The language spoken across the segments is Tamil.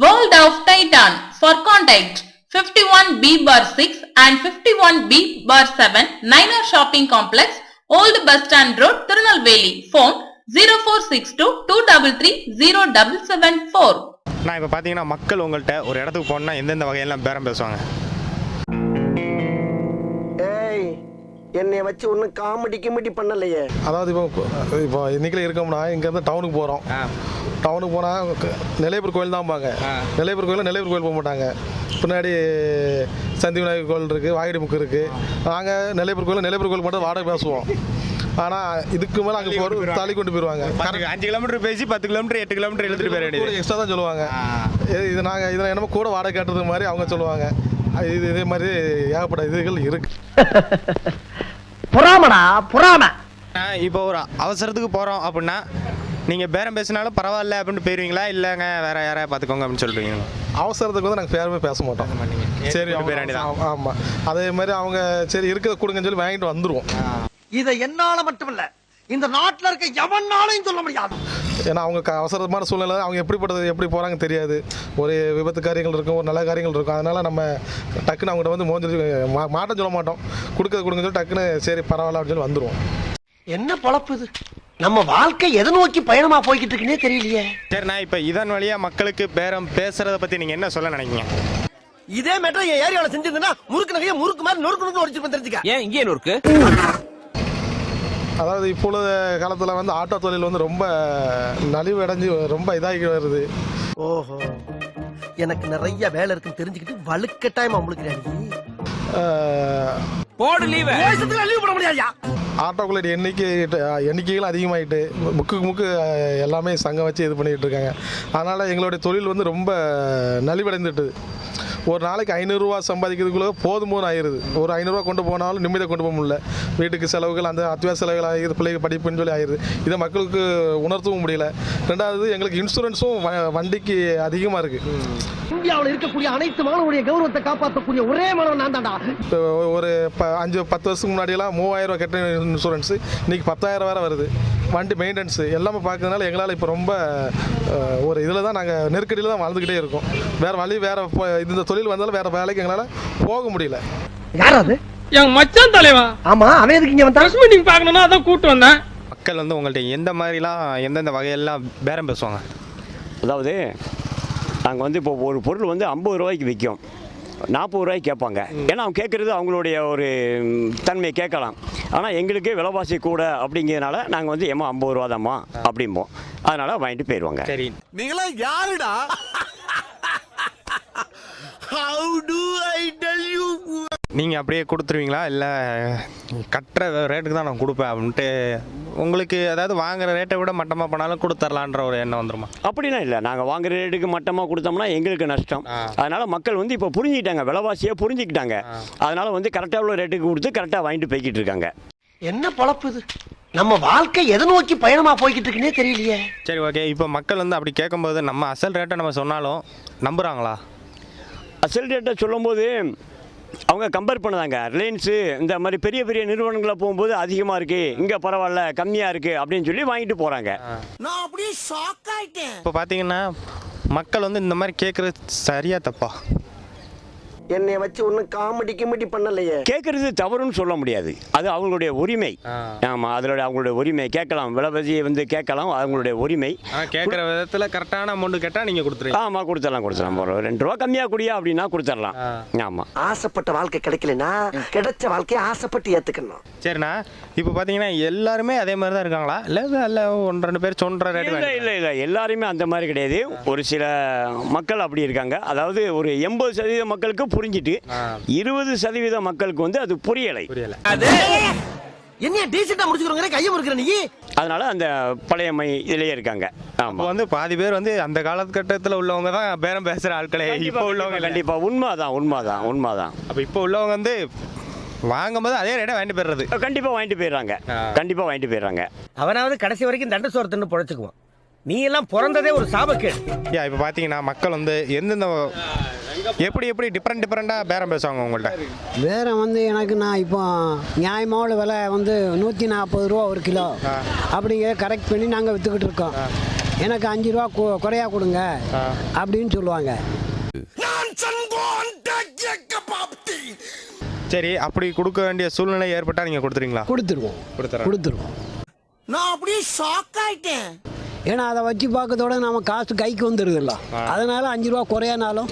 World of Titan. For contact 51B bar 6 and 51B bar 7 Niner Shopping Complex, Old Bus Stand Road, Tirunelveli. Phone 0462 233 0774. நான் இப்போ பார்த்தீங்கன்னா மக்கள் உங்கள்கிட்ட ஒரு இடத்துக்கு போனால் எந்தெந்த வகையெல்லாம் பேரம் பேசுவாங்க ஏய் என்னைய வச்சு ஒன்னும் காமெடி கிமெடி பண்ணலையே அதாவது இப்போ இப்போ இன்னைக்கு இருக்கோம்னா இங்கேருந்து டவுனுக்கு போகிறோம் டவுனுக்கு போனால் நிலையப்பர் கோயில் தான் பாங்க. நிலையப்பர் கோயில் நிலையப்பர் கோயில் போக மாட்டாங்க. பின்னாடி சந்தி விநாயகர் கோயில் இருக்குது வாகடி முக்கு இருக்குது நாங்கள் நிலையப்பர் கோயில் நிலையப்பர் கோயில் மட்டும் வாடகை பேசுவோம். ஆனால் இதுக்கு மேலே அங்கே போகிற தள்ளி கொண்டு போயிடுவாங்க அஞ்சு கிலோமீட்டர் பேசி பத்து கிலோமீட்டர் எட்டு கிலோமீட்டர் எழுதிட்டு போயிட வேண்டியது. எக்ஸ்ட்ரா தான் சொல்லுவாங்க. இது- இது நாங்கள் இதில் என்னமோ கூட வாடகை கட்டுறது மாதிரி அவங்க சொல்லுவாங்க. இது இதே மாதிரி ஏகப்பட்ட இதுகள் இருக்குது பொறாமடா பொறாம. ஆ, இப்போ ஒரு அவசரத்துக்கு போகிறோம் அப்படின்னா நீங்கள் பேரம் பேசினாலும் பரவாயில்ல அப்படின்னு போயிருவீங்களா? இல்லைங்க வேற யாரையா பார்த்துக்கோங்க அப்படின்னு சொல்லிடுவீங்க அவசரத்துக்கு வந்து நாங்கள் பேருமே பேச மாட்டோம். சரி வேண்டியதான். ஆமாம் அதே மாதிரி அவங்க சரி இருக்கிறத கொடுங்கன்னு சொல்லி வாங்கிட்டு வந்துடுவோம் இத என்னால மட்டுமில்ல இந்த நாட்டுல இருக்க எவனாலையும் சொல்ல முடியாது. ஏன்னா அவங்க க- அவசரமான சூழ்நிலை அவங்க எப்படிப்பட்டது எப்படி போகிறாங்க தெரியாது. ஒரு விபத்து காரியங்கள் இருக்கும் ஒரு நல்ல காரியங்கள் இருக்கும். அதனால் நம்ம டக்குன்னு அவங்ககிட்ட வந்து மோஞ்சு மா மாட்டம் சொல்ல மாட்டோம். கொடுக்கறது கொடுங்க சொல்லி டக்குன்னு சரி பரவாயில்ல அப்படின்னு சொல்லி வந்துடுவோம் என்ன பொழப்பு இது? நம்ம வாழ்க்கை எதை நோக்கி பயணமா போய்கிட்டு இருக்குன்னே தெரியலையே. சரிண்ணா இப்போ இதன் வழியாக மக்களுக்கு பேரம் பேசுறத பற்றி நீங்கள் என்ன சொல்ல நினைக்கிறீங்க? இதே மேட்டர் என் ஏரியாவில் செஞ்சிருந்தா முறுக்கு நகைய முறுக்கு மாதிரி நொறுக்கு நொறுக்கு ஒடிச்சு தெரிஞ்சுக்க. ஏன் இங்கே நொறுக்கு? அதாவது இப்பொழுது காலத்தில் வந்து ஆட்டோ தொழில் வந்து ரொம்ப நலிவு அடைஞ்சு ரொம்ப இதாகி வருது. ஓஹோ. எனக்கு நிறைய வேலை இருக்குன்னு தெரிஞ்சுக்கிட்டு வலுக்கட்டாயமா முழுக்கிறாடி அஹ், போடு லீவ் லீவ் பண்ண முடியாதுயா? ஆட்டோக்குள்ள எண்ணிக்கை எண்ணிக்கைகள் அதிகமாயிட்டு முக்குக்கு முக்கு எல்லாமே சங்கம் வச்சு இது பண்ணிட்டு இருக்காங்க. அதனால் எங்களுடைய தொழில் வந்து ரொம்ப நலிவடைந்துட்டுது ஒரு நாளைக்கு ஐநூறுரூவா சம்பாதிக்கிறதுக்குள்ள போதும் போதும் ஆயிடுது. ஒரு ஐநூறுரூவா கொண்டு போனாலும் நிம்மதியை கொண்டு போக முடியல. வீட்டுக்கு செலவுகள் அந்த அத்தியாவசிய செலவுகள் ஆகிடுது பிள்ளைங்க படிப்புன்னு சொல்லி ஆயிடுது. இதை மக்களுக்கு உணர்த்தவும் முடியல. ரெண்டாவது எங்களுக்கு இன்சூரன்ஸும் வண்டிக்கு அதிகமாக இருக்குது இந்தியாவில் இருக்கக்கூடிய அனைத்து மாணவருடைய கௌரவத்தை காப்பாற்றக்கூடிய ஒரே மாணவன் நான் இப்போ ஒரு அஞ்சு பத்து வருஷத்துக்கு முன்னாடியெல்லாம் மூவாயிரம் ரூபா கட்டின இன்சூரன்ஸு. இன்றைக்கி பத்தாயிரம் வேறு வருது. வண்டி மெயின்டெனன்ஸு எல்லாமே பார்க்கறதுனால எங்களால் இப்போ ரொம்ப ஒரு இதில் தான் நாங்கள் நெருக்கடியில் தான் வாழ்ந்துக்கிட்டே இருக்கோம். வேறு வழி வேறு இந்த தொழில் வந்தாலும் வேறு வேலைக்கு எங்களால் போக முடியல. யார் அது? என் மச்சான் தலைவா. ஆமா அவன் எதுக்கு இங்க வந்தான்? மீட்டிங் பார்க்கணும்னா அதான் கூட்டு வந்தேன். மக்கள் வந்து உங்கள்கிட்ட எந்த மாதிரிலாம் எந்தெந்த வகையெல்லாம் பேரம் பேசுவாங்க? அதாவது நாங்கள் வந்து இப்போ ஒரு பொருள் வந்து ஐம்பது ரூபாய்க்கு விற்கும். நாற்பது ரூபாய்க்கு கேட்பாங்க. ஏன்னா அவங்க கேட்குறது அவங்களுடைய ஒரு தன்மையை கேட்கலாம். ஆனால் எங்களுக்கு விலைவாசி கூட அப்படிங்கிறதுனால நாங்கள் வந்து ஏமா ஐம்பது ரூபா தாம்மா அப்படிம்போம். அதனால் வாங்கிட்டு போயிடுவாங்க சரி. நீங்களா யாருடா? How to I tell you நீங்கள் அப்படியே கொடுத்துருவீங்களா? இல்லை கட்டுற ரேட்டுக்கு தான் நான் கொடுப்பேன் அப்படின்ட்டு உங்களுக்கு அதாவது வாங்குற ரேட்டை விட மட்டமாக பண்ணாலும் கொடுத்துர்லான்ற ஒரு எண்ணம் வந்துருமா? அப்படிலாம் இல்லை. நாங்கள் வாங்குற ரேட்டுக்கு மட்டமாக கொடுத்தோம்னா எங்களுக்கு நஷ்டம். அதனால் மக்கள் வந்து இப்போ புரிஞ்சுக்கிட்டாங்க. விலைவாசியை புரிஞ்சுக்கிட்டாங்க. அதனால் வந்து கரெக்டாக உள்ள ரேட்டுக்கு கொடுத்து கரெக்டாக வாங்கிட்டு போய்கிட்டு இருக்காங்க. என்ன பொழப்பு இது? நம்ம வாழ்க்கை எதை நோக்கி பயணமா போய்கிட்டு இருக்குன்னே தெரியலையே. சரி ஓகே இப்போ மக்கள் வந்து அப்படி கேட்கும்போது நம்ம அசல் ரேட்டை நம்ம சொன்னாலும் நம்புகிறாங்களா அசல் ரேட்டை சொல்லும்போது அவங்க கம்பேர் பண்ணுதாங்க. ரிலையன்ஸு இந்த மாதிரி பெரிய பெரிய நிறுவனங்களை போகும்போது அதிகமாக இருக்குது இங்கே பரவாயில்ல கம்மியாக இருக்குது அப்படின்னு சொல்லி வாங்கிட்டு போகிறாங்க நான் அப்படியே ஷாக் ஆயிட்டேன். இப்போ பார்த்தீங்கன்னா மக்கள் வந்து இந்த மாதிரி கேட்குறது சரியா தப்பா? என்னைய வச்சு ஒன்னும் காமெடி கிமெடி பண்ணலையே. கேட்குறது தவறுன்னு சொல்ல முடியாது. அது அவங்களுடைய உரிமை. ஆமாம் அதோட அவங்களுடைய உரிமை. கேட்கலாம். விலைவாசியை வந்து கேட்கலாம். அவங்களுடைய உரிமை. கேட்குற விதத்தில் கரெக்டான அமௌண்ட் கேட்டால் நீங்கள் கொடுத்துருவீங்க. ஆமாம் கொடுத்துடலாம் கொடுத்துடலாம். ஒரு ரெண்டு ரூபா கம்மியாக குடியா அப்படின்னா கொடுத்துடலாம். ஆமாம் ஆசைப்பட்ட வாழ்க்கை கிடைக்கலனா கிடைச்ச வாழ்க்கையை ஆசைப்பட்டு ஏத்துக்கணும். சரிண்ணா. இப்போ பார்த்தீங்கன்னா எல்லாருமே அதே மாதிரி தான் இருக்காங்களா? இல்லை இல்லை ஒன்று ரெண்டு பேர் சொல்கிற ரேட்டு இல்லை இல்லை இல்லை எல்லாருமே அந்த மாதிரி கிடையாது. ஒரு சில மக்கள் அப்படி இருக்காங்க. அதாவது ஒரு எண்பது சதவீத மக்களுக்கு புரிஞ்சிட்டு இருபது சதவீத மக்களுக்கு வந்து அது புரியலை. புரியல. என்ன டீசெண்டா முடிச்சுக்கிறோங்க கையை முறுக்கிற நீ? அதனால அந்த பழைய மை இதிலேயே இருக்காங்க. இப்போ ஆமாம் வந்து பாதி பேர் வந்து அந்த காலகட்டத்தில் உள்ளவங்க தான் பேரம் பேசுகிற ஆட்களே. இப்போ உள்ளவங்க கண்டிப்பாக கண்டிப்பாக உண்மைதான் உண்மைதான் உண்மைதான். அப்போ இப்போ உள்ளவங்க வந்து வாங்கும்போது அதே ரேட்டை வாங்கிட்டு போயிடுறது. கண்டிப்பாக வாங்கிட்டு போயிடுறாங்க. கண்டிப்பாக வாங்கிட்டு போயிடுறாங்க. அவனாவது கடைசி வரைக்கும் தண்ட சோறு தின்னு பொழைச்சுக்குவான். நீ எல்லாம் பிறந்ததே ஒரு சாபக்கேடு. யா இப்போ பார்த்தீங்கன்னா மக்கள் வந்து எந்தெந்த எப்படி எப்படி டிஃப்ரெண்ட் டிஃப்ரெண்ட்டாக பேரம் பேசுவாங்க உங்கள்கிட்ட வேற வந்து எனக்கு நான் இப்போ நியாயமான விலை வந்து நூற்றி நாற்பது ரூபா ஒரு கிலோ அப்படிங்கிற கரெக்ட் பண்ணி நாங்கள் விற்றுக்கிட்டு இருக்கோம். எனக்கு அஞ்சு ரூபா கு- குறையா கொடுங்க அப்படின்னு சொல்லுவாங்க. சரி அப்படி கொடுக்க வேண்டிய சூழ்நிலை ஏற்பட்டால் நீங்கள் கொடுத்துறீங்களா கொடுத்துருவோம். கொடுத்துறேன். கொடுத்துருவோம். நான் அப்படியே ஷாக் ஆயிட்டேன். ஏன்னா அதை வச்சு பார்க்கறதோட நம்ம காசு கைக்கு வந்துடுதுல்ல அதனால அஞ்சு ரூபா குறையானாலும்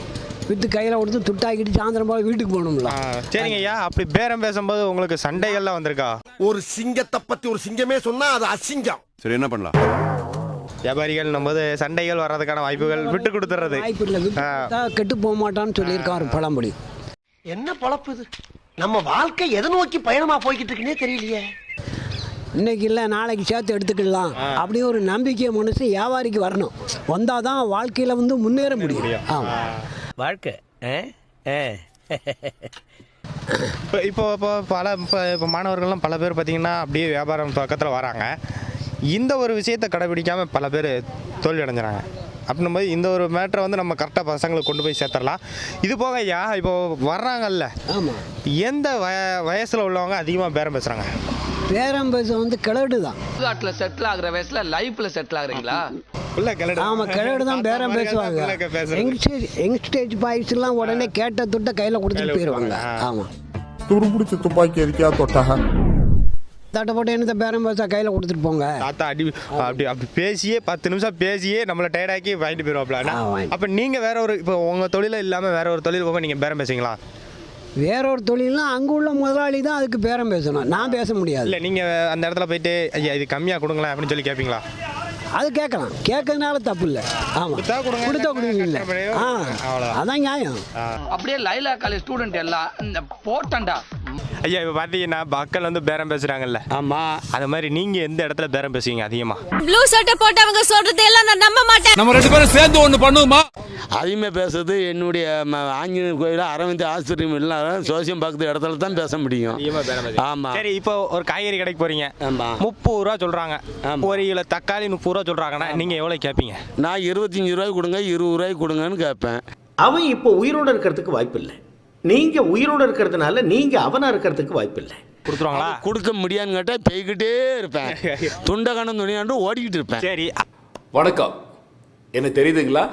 விற்று கையில் கொடுத்து துட்டாக்கிட்டு சாயந்தரம் போல வீட்டுக்கு போகணும்ல. சரிங்க ஐயா அப்படி பேரம் பேசும்போது உங்களுக்கு சண்டைகள்லாம் வந்திருக்கா? ஒரு சிங்கத்தை பத்தி ஒரு சிங்கமே சொன்னா அது அசிங்கம். சரி என்ன பண்ணலாம்? வியாபாரிகள் போது சண்டைகள் வர்றதுக்கான வாய்ப்புகள் விட்டு கொடுத்துறது. வாய்ப்பு இல்லை. கெட்டு போக மாட்டான்னு சொல்லியிருக்கான் ஒரு பழமொழி என்ன பொழப்பு இது? நம்ம வாழ்க்கை எதை நோக்கி பயணமா போய்கிட்டு இருக்குன்னே தெரியலையே. இன்னைக்கு இல்லை நாளைக்கு சேர்த்து எடுத்துக்கலாம் அப்படி ஒரு நம்பிக்கை மனுஷன் வியாபாரிக்கு வரணும். வந்தால் தான் வாழ்க்கையில் வந்து முன்னேற முடியும். ஆமாம் வாழ்க்கை இப்போ இப்போ இப்போ பல இப்போ இப்போ மாணவர்கள்லாம் பல பேர் பார்த்தீங்கன்னா அப்படியே வியாபாரம் பக்கத்தில் வராங்க. இந்த ஒரு விஷயத்தை கடைபிடிக்காமல் பல பேர் தோல்வி அடைஞ்சிறாங்க. அப்படின்னும்போது இந்த ஒரு மேட்டரை வந்து நம்ம கரெக்டாக பசங்களுக்கு கொண்டு போய் சேர்த்துடலாம். இது போக ஐயா இப்போ வர்றாங்கல்ல ஆமாம் எந்த வய வயசில் உள்ளவங்க அதிகமாக பேரம் பேசுகிறாங்க பேரம் பேச வந்து கிழடு தான் சுடுகாட்டுல செட்டில் ஆகுற வயசுல லைஃப்ல செட்டில் ஆகுறீங்களா? கிளடு ஆமாம் கிழடு தான் பேரம் பேசுவாங்க. யங்ஸ்டேஜ் யங்ஸ்டேஜ் பாய்ஸ்லாம் உடனே கேட்ட துட்ட கையில் கொடுத்துட்டு போயிடுவாங்க ஆமாம் துருப்பிடிச்ச துப்பாக்கி எதுக்கா தொட்டாக தட்டை போட்டு என்னத்தை பேரம் பேச கையில் கொடுத்துட்டு போங்க. தாத்தா அடி அப்படி அப்படி பேசியே பத்து நிமிஷம் பேசியே நம்மளை டயர்டாக்கி வாங்கிட்டு போயிடுவாப்ல. அப்போ நீங்கள் வேற ஒரு இப்போ உங்கள் தொழில இல்லாமல் வேற ஒரு தொழில் போக நீங்கள் பேரம் பேசுவீங்களா? வேற ஒரு தொழில்னா அங்கே உள்ள முதலாளி தான் அதுக்கு பேரம் பேசணும். நான் பேச முடியாது. இல்லை நீங்கள் அந்த இடத்துல போயிட்டு ஐயா இது கம்மியாக கொடுங்களேன் அப்படின்னு சொல்லி கேட்பீங்களா அது கேட்கலாம் கேட்கறதுனால தப்பு இல்லை. ஆமாம் கொடுத்தா கொடுங்க, இல்லை. ஆ. அதான் நியாயம். அப்படியே லைலா காலேஜ் ஸ்டூடெண்ட் எல்லாம் இந்த போட்டண்டா. ஐயா இப்போ பார்த்தீங்கன்னா மக்கள் வந்து பேரம் பேசுகிறாங்கல்ல ஆமாம் அது மாதிரி நீங்கள் எந்த இடத்துல பேரம் பேசுவீங்க அதிகமாக ப்ளூ சட்டை போட்டவங்க சொல்றது எல்லாம் நான் நம்ப மாட்டேன். நம்ம ரெண்டு பேரும் சேர்ந்து ஒண்ணு பண்ணுவோமா? அதிகமாக பேசுறது என்னுடைய ஆஞ்சநேயர் கோயில் அரவிந்த் ஆஸ்பத்திரி எல்லாம் சோசியம் பார்க்குற இடத்துல தான் பேச முடியும். ஆமாம் சரி இப்போ ஒரு காய்கறி கடைக்கு போகிறீங்க ஆமா. முப்பது ரூபா சொல்கிறாங்க ஆமா. ஒரு கிலோ தக்காளி முப்பது ரூபா சொல்கிறாங்கன்னா நீங்கள் எவ்வளோ கேட்பீங்க நான் இருபத்தஞ்சி ரூபாய்க்கு கொடுங்க இருபது ரூபாய்க்கு கொடுங்கன்னு கேட்பேன். அவன் இப்போ உயிரோட இருக்கிறதுக்கு வாய்ப்பு இல்லை நீங்க உயிரோட இருக்கிறதுனால நீங்க அவனா இருக்கிறதுக்கு வாய்ப்பு இல்லை கொடுத்துருவாங்களா கொடுக்க முடியான்னு கேட்டால் பெய்கிட்டே இருப்பேன். துண்டகணம் துணியாண்டு ஓடிக்கிட்டு இருப்பேன். சரி. வணக்கம். என்ன தெரியுதுங்களா?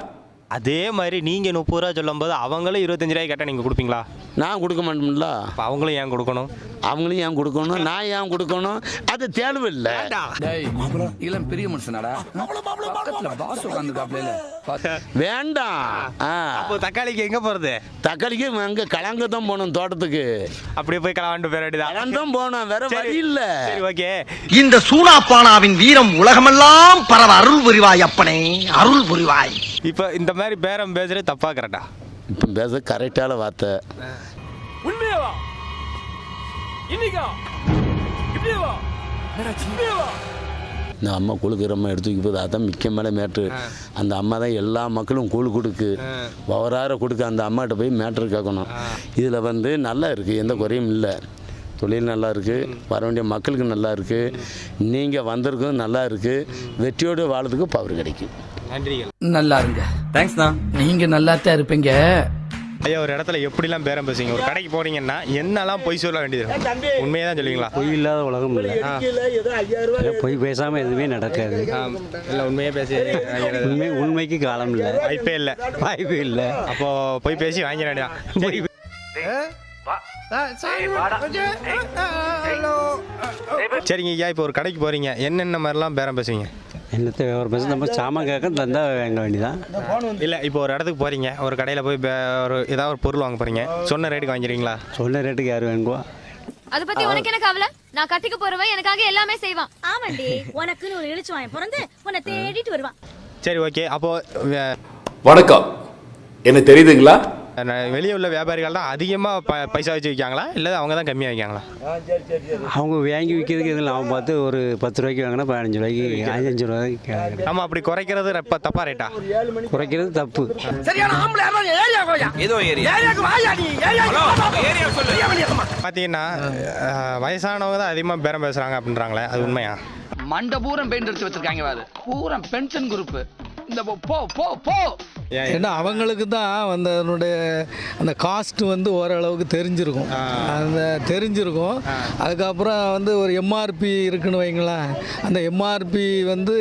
அதே மாதிரி நீங்கள் முப்பது ரூபா சொல்லும்போது அவங்களும் இருபத்தஞ்சு ரூபாய் கேட்டால் நீங்கள் கொடுப்பீங்களா? நான் கொடுக்க மாட்டோம்ல அப்போ அவங்களும் ஏன் கொடுக்கணும்? அவங்களும் ஏன் கொடுக்கணும்? நான் ஏன் கொடுக்கணும்? அது தேவையில்லை டேய் இளம் பெரிய மனுஷனாடா? வேண்டாம். அப்போ தக்காளிக்கு எங்கே போகிறது தக்காளிக்கு அங்கே கலங்க தான் போகணும் தோட்டத்துக்கு. அப்படியே போய் கலவாண்டு போயிட வேண்டியதா கலந்தான் போகணும். வேற சரி. வழி இல்லை. சரி ஓகே. இந்த சூனாப்பானாவின் வீரம் உலகமெல்லாம் பரவ அருள் புரிவாய் அப்பனே அருள் புரிவாய். இப்போ இந்த மாதிரி பேரம் பேசுறது தப்பா கரெக்டா இப்போ பேச கரெக்டான வார்த்தை. உண்மையவா? இன்னைக்கா? இப்படியேவா? இந்த அம்மா குழுக்கிறம்மா எடுத்து வைக்க போது அதான் மிக்க மேலே மேட்ரு. அந்த அம்மா தான் எல்லா மக்களும் கூழ் கொடுக்கு. ஒவ்வொரு கொடுக்க அந்த அம்மாட்ட போய் மேட்ரு கேட்கணும். இதில் வந்து நல்லா இருக்குது எந்த குறையும் இல்லை. தொழில் நல்லா இருக்குது வர வேண்டிய மக்களுக்கு நல்லா இருக்குது நீங்கள் வந்திருக்கும் நல்லா இருக்குது வெற்றியோடு வாழறதுக்கு பவர் கிடைக்கும். நன்றிகள். நல்லா இருங்க. தேங்க்ஸ் தான் நீங்க நல்லா தான் இருப்பீங்க. ஐயா ஒரு இடத்துல எப்படிலாம் பேரம் பேசுவீங்க? ஒரு கடைக்கு போறீங்கன்னா என்னெல்லாம் பொய் சொல்ல வேண்டியது? உண்மையே தான் சொல்லுவீங்களா? பொய் இல்லாத உலகம் இல்லை. பொய் பேசாமல் எதுவுமே நடக்காது. இல்லை உண்மையே பேசி. உண்மை உண்மைக்கு காலம் இல்லை. வாய்ப்பே இல்லை. வாய்ப்பு இல்லை. அப்போ போய் பேசி வாங்கிட வேண்டியதான் சரி. சரிங்க ஐயா இப்போ ஒரு கடைக்கு போறீங்க. என்னென்ன மாதிரிலாம் பேரம் பேசுவீங்க? என்னத்தை ஒரு பஸ் நம்ம சாமான் கேட்க தந்தா வாங்க வேண்டியதான் இல்லை இப்போ ஒரு இடத்துக்கு போறீங்க. ஒரு கடையில் போய் பே- ஒரு ஏதாவது ஒரு பொருள் வாங்க போறீங்க. சொன்ன ரேட்டுக்கு வாங்கிடுவீங்களா? சொன்ன ரேட்டுக்கு யார் வாங்குவா? அத பத்தி உனக்கு என்ன கவலை நான் கட்டிக்க போறவன் எனக்காக எல்லாமே செய்வான். ஆமாண்டி உனக்குன்னு ஒரு இழிச்சு வாங்கி பிறந்து உன்னை தேடிட்டு வருவான். சரி ஓகே அப்போ வே- வணக்கம். என்ன தெரியுதுங்களா? வெளியே உள்ள வியாபாரிகள் தான் அதிகமாக ப பைசா வச்சு விற்காங்களா இல்லை அவங்க தான் கம்மியாக விற்காங்களா அவங்க வாங்கி விற்கிறதுக்கு எதுவும் லாபம் பார்த்து ஒரு பத்து ரூபாய்க்கு வாங்கினா பதினஞ்சு ரூபாய்க்கு அஞ்சு ரூபாய்க்கு நம்ம அப்படி குறைக்கிறது ரொம்ப தப்பா ரேட்டா குறைக்கிறது தப்பு. சரியான ஆம்பளை யாரும் ஏரியா கோயா? ஏதோ ஏரியா. ஏரியாக்கு வாயா நீ? ஏரியா பார்த்தீங்கன்னா வயசானவங்க தான் அதிகமாக பேரம் பேசுகிறாங்க அப்படின்றாங்களே அது உண்மையா? மண்ட பூரம் பெயிண்ட் அடிச்சு வச்சிருக்காங்க பாரு. பூரம் பென்ஷன் குரூப் இந்த போ, போ போ ஏன்னா அவங்களுக்கு தான் அந்த அதனுடைய அந்த காஸ்ட் வந்து ஓரளவுக்கு தெரிஞ்சிருக்கும். அந்த தெரிஞ்சிருக்கும். அதுக்கப்புறம் வந்து ஒரு எம்ஆர்பி இருக்குன்னு வைங்களேன். அந்த எம்ஆர்பி வந்து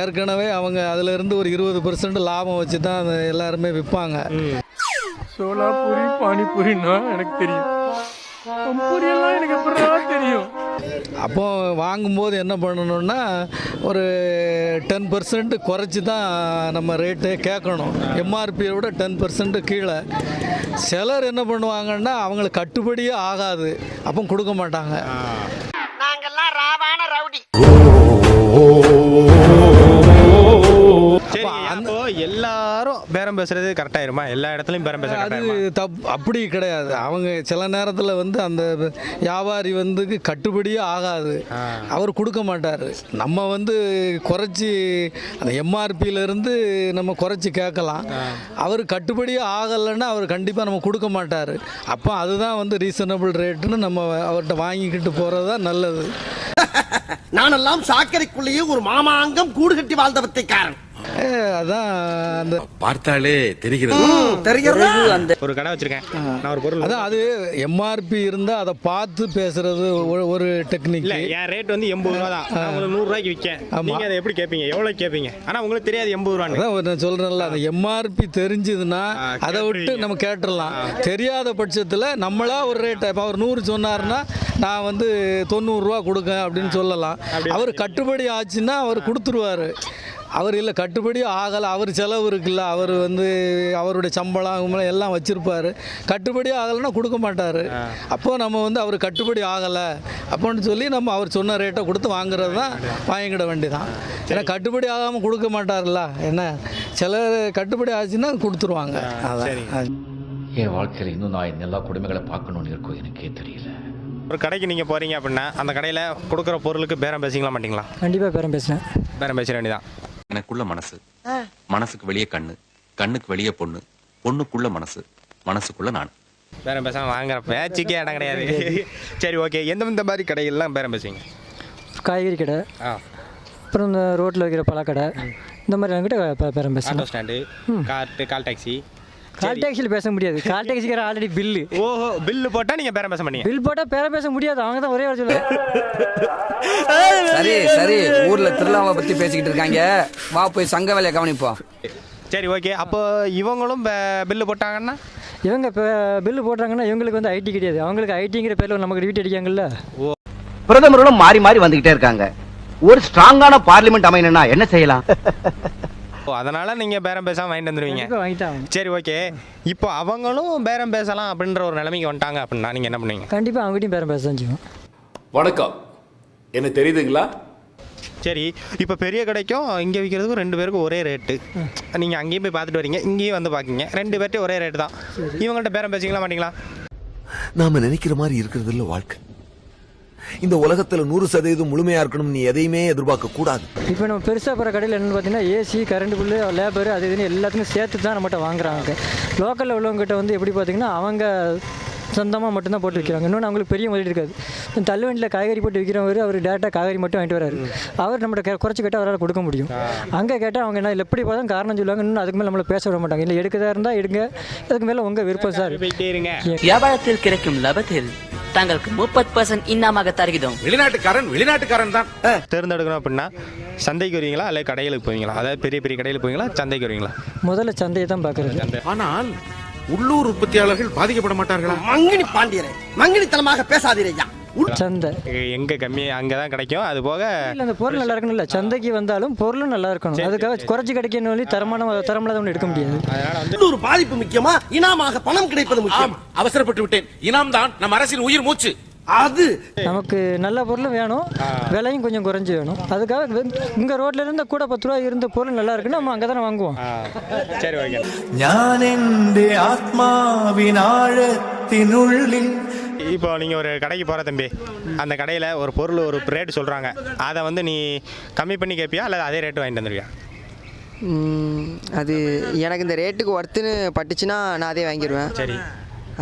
ஏற்கனவே அவங்க அதிலிருந்து ஒரு இருபது பெர்சன்ட் லாபம் வச்சு தான் அந்த எல்லாருமே விற்பாங்க சோலாபூரி பானிபூரின்னா எனக்கு தெரியும். பூரியெல்லாம் எனக்கு அப்போ வாங்கும்போது என்ன பண்ணணும்னா ஒரு டென் பர்சன்ட் குறைச்சி தான் நம்ம ரேட்டு கேட்கணும். எம்ஆர்பியை விட டென் பர்சன்ட் கீழே. சிலர் என்ன பண்ணுவாங்கன்னா அவங்களுக்கு கட்டுப்படியே ஆகாது. அப்போ கொடுக்க மாட்டாங்க. நாங்கெல்லாம் ராவான ரவுடி. எல்லாரும் பேரம் பேசுறது கரெக்டாயிருமா எல்லா இடத்துலயும் பேரம் பேச அது தப் அப்படி கிடையாது. அவங்க சில நேரத்தில் வந்து அந்த வியாபாரி வந்து கட்டுப்படியே ஆகாது. அவர் கொடுக்க மாட்டார். நம்ம வந்து குறைச்சி அந்த எம்ஆர்பியிலேருந்து நம்ம குறைச்சி கேட்கலாம். அவர் கட்டுப்படியே ஆகலைன்னா அவர் கண்டிப்பாக நம்ம கொடுக்க மாட்டார். அப்போ அதுதான் வந்து ரீசனபிள் ரேட்டுன்னு நம்ம அவர்கிட்ட வாங்கிக்கிட்டு போகிறது தான் நல்லது. நானெல்லாம் சாக்கடைக்குள்ளேயே ஒரு மாமாங்கம் கூடு கட்டி வாழ்ந்த வித்தைக்காரன் ஏ, அதான் அந்த பார்த்தாலே தெரிகிறது. தெரிகிறது. ஒரு கடை வச்சிருக்கேன். நான் ஒரு பொருள். அதான் அது எம்ஆர்பி இருந்தால் அதை பார்த்து பேசுறது ஒரு ஒரு டெக்னிக் இல்ல என் ரேட் வந்து எண்பது ரூபா தான். நான் உங்களுக்கு நூறு ரூபாய்க்கு விற்கேன். நீங்க அதை எப்படி கேட்பீங்க எவ்வளவு கேட்பீங்க ஆனா உங்களுக்கு தெரியாது எண்பது ரூபான்னு. அதான் நான் சொல்றேன்ல அந்த எம்ஆர்பி தெரிஞ்சதுன்னா ஆ, அதை விட்டு கேட்டுருவீங்க. நம்ம கேட்டுடலாம் தெரியாத பட்சத்தில் நம்மளா ஒரு ரேட் இப்போ அவர் நூறு சொன்னார்னா நான் வந்து தொண்ணூறுரூவா கொடுங்க அப்படின்னு சொல்லலாம். அவர் கட்டுப்படி ஆச்சுன்னா அவர் கொடுத்துருவாரு. அவர் இல்லை கட்டுப்படி ஆகலை. அவர் செலவு இருக்குல்ல. அவர் வந்து அவருடைய சம்பளம் எல்லாம் வச்சுருப்பாரு. கட்டுப்படி ஆகலைன்னா கொடுக்க மாட்டார். அப்போ நம்ம வந்து அவர் கட்டுப்படி ஆகலை. அப்போன்னு சொல்லி நம்ம அவர் சொன்ன ரேட்டை கொடுத்து வாங்குறது தான் வாங்கிக்கிட வேண்டியதான் ஏன்னா கட்டுப்படி ஆகாமல் கொடுக்க மாட்டார்ல என்ன? சில கட்டுப்படி ஆச்சுன்னா கொடுத்துருவாங்க. அதான். என் வாழ்க்கையில இன்னும் நான் எல்லா குடும்பங்களை பார்க்கணும்னு இருக்கும் எனக்கே தெரியல. ஒரு கடைக்கு நீங்க போறீங்க அப்படின்னா அந்த கடையில கொடுக்குற பொருளுக்கு பேரம் பேசிங்களா மாட்டீங்களா? கண்டிப்பாக பேரம் பேசுகிறேன் பேரம் பேச வேண்டியதான் எனக்குள்ள மனசு. மனசுக்கு வெளியே கண்ணு. கண்ணுக்கு வெளியே பொண்ணு. பொண்ணுக்குள்ள மனசு. மனசுக்குள்ள நான். பேரம் பேசாம வாங்குற பேச்சுக்கே இடம் கிடையாது. சரி ஓகே. எந்த இந்த மாதிரி கடைகள்லாம் பேரம் பேசுவீங்க? காய்கறி கடை. ஆ. அப்புறம் இந்த ரோட்டில் வைக்கிற பழக்கடை. இந்த மாதிரி என்கிட்ட பேரம் ஆட்டோ பேசலாம் stand car call taxi. Call டாக்ஸியில் பேச முடியாது. கால் டாக்ஸிக்கார ஆல்ரெடி பில்லு ஓஹோ பில்லு போட்டா நீங்க பேரம் பேச மாட்டீங்க. பில் போட்டால் பேரம் பேச முடியாது. அவங்க தான் ஒரே ஒரு சொல்லுவாங்க. சரி சரி. ஊர்ல திருவிழாவை பத்தி பேசிக்கிட்டு இருக்காங்க. வா போய் சங்க வேலையை கவனிப்போம். சரி ஓகே. அப்போ இவங்களும் பில்லு போட்டாங்கன்னா? இவங்க இப்போ பில்லு போடுறாங்கன்னா இவங்களுக்கு வந்து ஐடி கிடையாது. அவங்களுக்கு ஐடிங்கிற பேரில் நமக்கு வீட்டு அடிக்காங்கல்ல பிரதமர்களும் மாறி மாறி வந்துகிட்டே இருக்காங்க. ஒரு ஸ்ட்ராங்கான பார்லிமெண்ட் அமையணும்னா என்ன செய்யலாம்? ஓ அதனால நீங்க பேரம் பேசாம வாங்கிட்டு கண்டிப்பாக வாங்கிட்டாங்க சரி ஓகே. இப்போ அவங்களும் பேரம் பேசலாம் அப்படின்ற ஒரு நிலைமைக்கு வந்துட்டாங்க அப்படின்னா நீங்க என்ன பண்ணுவீங்க? கண்டிப்பாக அவங்ககிட்டயும் பேரம் பேச தான் செய்வோம். வணக்கம். என்ன தெரியுதுங்களா? சரி இப்போ பெரிய கடைக்கும் இங்கே விற்கிறதுக்கும் ரெண்டு பேருக்கும் ஒரே ரேட்டு நீங்கள் அங்கேயும் போய் பார்த்துட்டு வரீங்க இங்கேயும் வந்து பார்க்கிங்க. ரெண்டு பேர்ட்டையும் ஒரே ரேட்டு தான். இவங்கள்ட்ட பேரம் பேசிங்களா மாட்டீங்களா நாம நினைக்கிற மாதிரி இருக்கிறது இல்ல வாழ்க்கை. இந்த உலகத்துல நூறு சதவீதம் முழுமையா இருக்கணும் நீ எதையுமே எதிர்பார்க்க கூடாது. இப்போ நம்ம பெருசாக போகிற கடையில் என்னென்னு பார்த்தீங்கன்னா ஏசி கரண்ட் பில்லு லேபர் அது இதுன்னு எல்லாத்துக்கும் சேர்த்து தான் நம்மகிட்ட வாங்குறாங்க. லோக்கலில் உள்ளவங்ககிட்ட வந்து எப்படி பார்த்தீங்கன்னா அவங்க சொந்தமாக மட்டும்தான் போட்டு விற்கிறாங்க இன்னொன்று அவங்களுக்கு பெரிய முதலீடு இருக்காது. தள்ளுவண்டியில் காய்கறி போட்டு விற்கிறவர் அவர் டேரெக்டாக காய்கறி மட்டும் வாங்கிட்டு வராரு. அவர் நம்மகிட்ட குறைச்சி கேட்டால் அவரால் கொடுக்க முடியும். அங்கே கேட்டால் அவங்க என்ன எப்படி பார்த்தா காரணம் சொல்லுவாங்க. இன்னும் அதுக்கு மேலே நம்மளை பேச விட மாட்டாங்க. இல்லை எடுக்கதா இருந்தால் எடுங்க. அதுக்கு மேலே உங்கள் விருப்பம் சார். வியாபாரத்தில் கிடைக்கும் லாபத்தில் தங்களுக்கு முப்பது பர்சன்ட் இன்னமாக தருகிறோம். வெளிநாட்டுக்காரன் வெளிநாட்டுக்காரன் தான். தேர்ந்தெடுக்கணும் அப்படின்னா சந்தைக்கு வருவீங்களா இல்லை கடைகளுக்கு போவீங்களா? அதாவது பெரிய பெரிய கடையில் போவீங்களா சந்தைக்கு வருவீங்களா? முதல்ல சந்தையை தான் பார்க்குறது. ஆனால் உள்ளூர் உற்பத்தியாளர்கள் பாதிக்கப்பட மாட்டார்களா? மங்கினி பாண்டியரே மங்கினித்தனமாக பேசாதீரையா சந்தை. எங்க கம்மியாக அங்கே தான் கிடைக்கும். அது போக இல்லை அந்த பொருள் நல்லா இருக்கணும் இல்லை சந்தைக்கு வந்தாலும் பொருளும் நல்லா இருக்கணும். அதுக்காக குறைச்சி கிடைக்கணும் வழி தரமான தரமில்லாத ஒன்று எடுக்க முடியாது. அதனால வந்து ஒரு பாதிப்பு முக்கியமா இனாமாக பணம் கிடைப்பது முக்கியம். அவசரப்பட்டு விட்டேன். இனாம் தான் நம் அரசின் உயிர் மூச்சு. அது. நமக்கு நல்ல பொருளும் வேணும். விலையும் கொஞ்சம் குறைஞ்சு வேணும். அதுக்காக இங்க ரோட்ல இருந்து கூட பத்து ரூபா இருந்த பொருள் நல்லா இருக்குன்னு நம்ம அங்கதானே வாங்குவோம். சரி ஓகே. ஞான ஆத்மாவின் ஆழத்தினுள்ளில் இப்போ நீங்கள் ஒரு கடைக்கு போகிற தம்பி. அந்த கடையில் ஒரு பொருள் ஒரு ரேட்டு சொல்கிறாங்க அதை வந்து நீ கம்மி பண்ணி கேட்பியா அல்லது அதே ரேட்டு வாங்கிட்டு வந்துருவியா? அது எனக்கு இந்த ரேட்டுக்கு ஒர்த்துன்னு பட்டுச்சுன்னா நான் அதே வாங்கிடுவேன் சரி.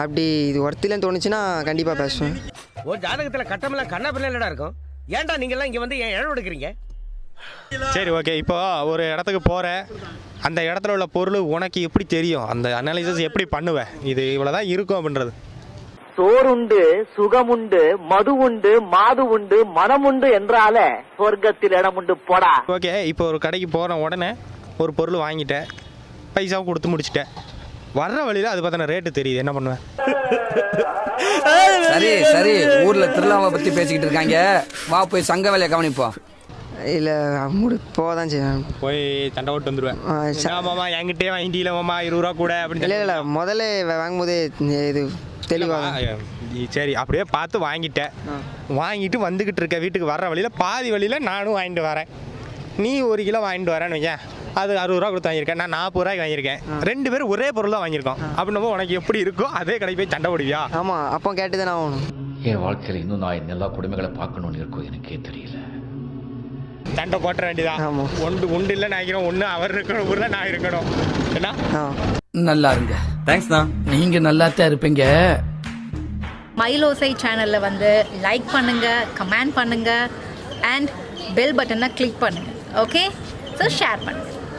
அப்படி இது ஒர்த்திலன்னு தோணுச்சுன்னா கண்டிப்பாக பேசுவேன். ஒரு ஜாதகத்துல கட்டமெல்லாம் கண்ணா பிள்ளைலடா இருக்கும். ஏன்டா நீங்க எல்லாம் இங்க வந்து ஏன் இழவு எடுக்கிறீங்க சரி ஓகே இப்போ ஒரு இடத்துக்கு போற அந்த இடத்துல உள்ள பொருள் உனக்கு எப்படி தெரியும்? அந்த அனாலிசிஸ் எப்படி பண்ணுவ? இது இவ்வளவுதான் இருக்கும் அப்படின்றது. சோறுண்டு சுகமுண்டு மது உண்டு மாது உண்டு மனம் உண்டு என்றால சொர்க்கத்தில் இடம் உண்டு போடா. ஓகே இப்போ ஒரு கடைக்கு போன உடனே ஒரு பொருள் வாங்கிட்டேன். பைசாவும் கொடுத்து முடிச்சிட்டேன். வர்ற வழியில அது பார்த்தா ரேட்டு தெரியுது. என்ன பண்ணுவேன்? சரி சரி. ஊர்ல திருவிழாவை பத்தி பேசிக்கிட்டு இருக்காங்க. வா போய் சங்க வேலையை கவனிப்போம். இல்லை முடி போக தான் செய்வேன் போய் சண்டை ஓட்டு வந்துடுவேன் ஆமாம்மா என்கிட்டே வாங்கிட்டீங்களா மாமா இருபது ரூபா கூட அப்படின்னு இல்லை இல்லை முதல்ல வாங்கும்போதே இது தெளிவாக சரி அப்படியே பார்த்து வாங்கிட்டேன் வாங்கிட்டு வந்துகிட்டு இருக்க வீட்டுக்கு வர்ற வழியில பாதி வழியில நானும் வாங்கிட்டு வரேன். நீ ஒரு கிலோ வாங்கிட்டு வரேன்னு வையேன் அது அறுபது ரூபா கொடுத்து வாங்கியிருக்கேன் நான் நாற்பது ரூபாய்க்கு வாங்கியிருக்கேன். ரெண்டு பேரும் ஒரே பொருள் தான் வாங்கியிருக்கோம் அப்படின்னப்போ உனக்கு எப்படி இருக்கோ அதே கடைக்கு போய் சண்டை போடுவியா? ஆமாம் அப்போ கேட்டு தானே ஆகணும். என் வாழ்க்கையில இன்னும் நான் இந்த எல்லா கொடுமைகளை பார்க்கணும்னு இருக்கும் எனக்கே தெரியல. சண்டை போட்ட வேண்டியதான் ஒன்று உண்டு இல்லை நினைக்கிறோம் ஒன்று அவர் இருக்கணும் ஊரில் நான் இருக்கணும். என்ன? நல்லா இருங்க தேங்க்ஸ் தான் நீங்க நல்லா தான் இருப்பீங்க. மயிலோசை சேனல்ல வந்து லைக் பண்ணுங்க கமெண்ட் பண்ணுங்க அண்ட் பெல் பட்டனை கிளிக் பண்ணுங்க. ஓகே ஸோ ஷேர் பண்ணுங்க.